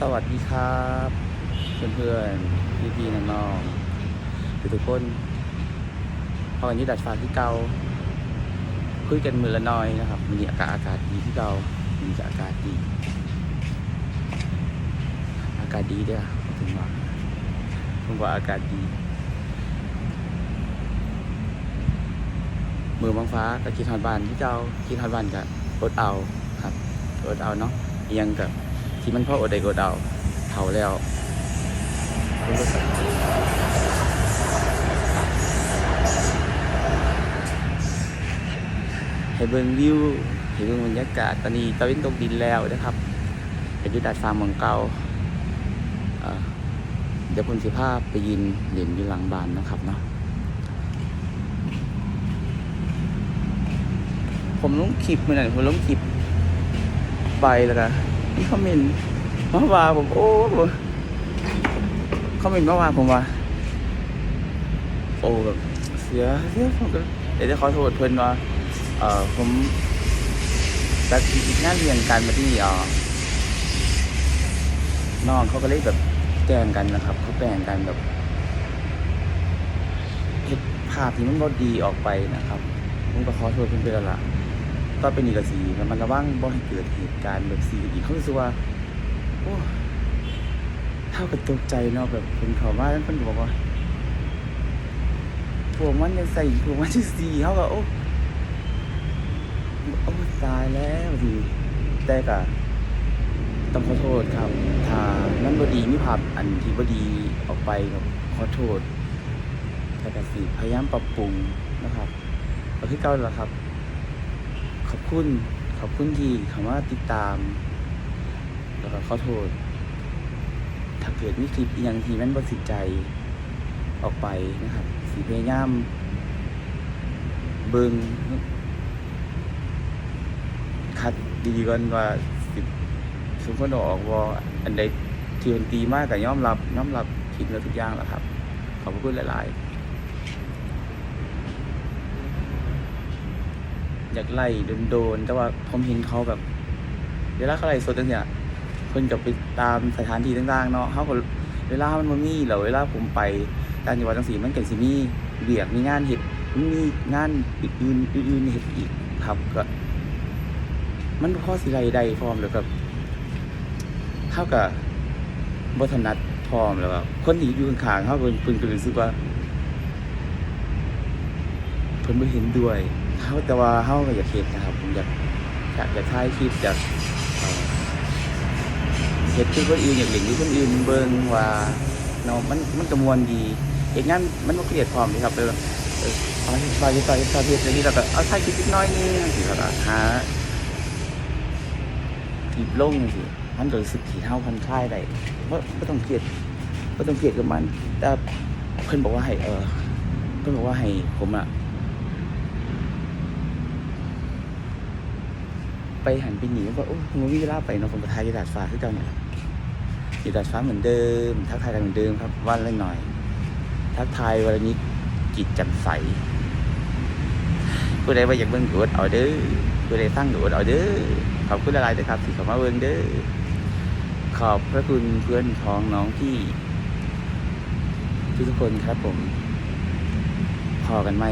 สวัสดีครับเพื่อนๆพี่ๆน้องๆทุกๆคนพอกันที่ดัดฟ้าที่เก่าคุยกันมือละน้อยนะครับมันมีอากาศอากาศดีที่เก่ามันจะอากาศดี อากาศดีด้อถึงว่าผมว่าอากาศดี มือบางฟ้าก็คิดฮอดบานที่เจ้าคิดฮอดบานก็อดเอาครับอดเอาเนาะยังกับ ที่มันพ่ออดได้ก็ดเอาเท่าแล้วให้เบิ่งวิวให้เบิ่งบรรยากาศตอนนี้ตะวันตกดินแล้วนะครับเป็นยุดาดฟ้าเมืองเก่าเดี๋ยวผมสิพาไปยินเหรียญอยู่หลังบ้านนะครับเนาะผมลงคลิปเหมือนกันผมลงคลิปไปแล้วกัน มีคอมเมนมาว่าผมโอ้ผมคอมเมนมาว่าผมว่าโอ้แบบเสียเสียผมก็เดี๋ยวจะขอโทษเพื่อนว่าเออผมแต่งานเรียนกันมาที่เออน้องเขาก็เลยแบบแกล้งกันนะครับเขาแกล้งกันแบบเห็ดภาพที่มันบ่ดีออกไปนะครับผมก็ขอโทษเพื่อนไปแล้วล่ะ ก็เป็นอีกสีแล้วมันระวังบ่ให้เกิดเหตุการณ์แบบสีอีกเขารู้สึกว่าโอ้เท่ากับตกใจเนาะแบบเป็นเขาว่าเพิ่นบอกว่าพวกมันยังใส่พวกมันจะสีเขาก็โอ้โอ้ตายแล้วทีแต่ก็ต้องขอโทษครับ ถ้ามันบดีมีภาพอันที่บดีออกไปก็ขอโทษแต่ก็สิพยายามปรับปรุงนะครับก็คือเก่าแล้วครับ อบคุณ ขอบคุณที่คำว่าติดตาม แล้วก็ขอโทษ ถ้าเกิดมีคลิปอย่างที่มันบสิใจออกไปนะครับสีพยายามเบิงคัดดีๆก่อนว่าสิสมควรอออกว่าอันใดที่มันดีมากกับยอมรับยอมรับผิดแล้วทุกอย่างแหละครับ ขอบคุณหลาย ๆ อยากไล่โดนๆแต่ว่าผมเห็นเขาแบบเวลาเขาไล่สดจังเนี่ยเพิ่นกับไปตามสถานที่ต่างๆเนาะเขาก็เวลามันบ่มีแล้วเวลาผมไปต่างจังหวัดจังสีมันเก็สิมีเบียกมีงานเฮ็ดมีงานอื่นอื่นเฮ็ดอีกครับก็ มันพอสิไล่ได้พร้อมแล้วก็เท่ากับบ่ถนัดพร้อมแล้วก็คนที่อยู่ข้างๆเขาเพิ่นเพิ่นก็รู้สึกว่าเพิ่นบ่เห็นด้วย เฮาแต่ว่าเฮาก็อยากเฮ็ดนะครับผมอยากอยากอยากถ่ายคลิปอยากเฮ็ดคือคนอื่นอยากเล่นคือคนอื่นเบิ่งว่าเนาะมันมันก็ม่วนดีเฮ็ดงานมันบ่เครียดพร้อมนี่ครับเออเออเอาเฮ็ดไปเฮ็ดไปเฮ็ดไปเฮ็ดนี่แล้วก็เอาถ่ายคลิปนิดน้อยนึงสิแล้วก็หาคลิปลงจังซี่มันก็รู้สึกที่เฮาผ่อนคลายได้บ่บ่ต้องเครียดบ่ต้องเครียดกับมันแต่เพิ่นบอกว่าให้เออเพิ่นบอกว่าให้ผมอะ ไปหันไปหนีว่าโอ้ผมมีเวลาไปเนาะผมไปทายยู่ดาดฟ้าคือเก่าเนี่ยอยู่ดาดฟ้าเหมือนเดิม ทักทายกันเหมือนเดิมครับวันละหน่อย ทักทายวันละนิดจิตจ่มใสผู้ใดว่าอยากเบิ่งดูดเอาเด้อผู้ใดฟังดูดเอาเด้อขอบคุณหลายๆเด้อครับที่เข้ามาเบิ่งเด้อขอบพระคุณเพื่อนพ้องน้องพี่ทุกๆคนครับผมพอกันไหม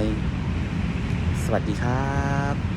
สวัสดีครับ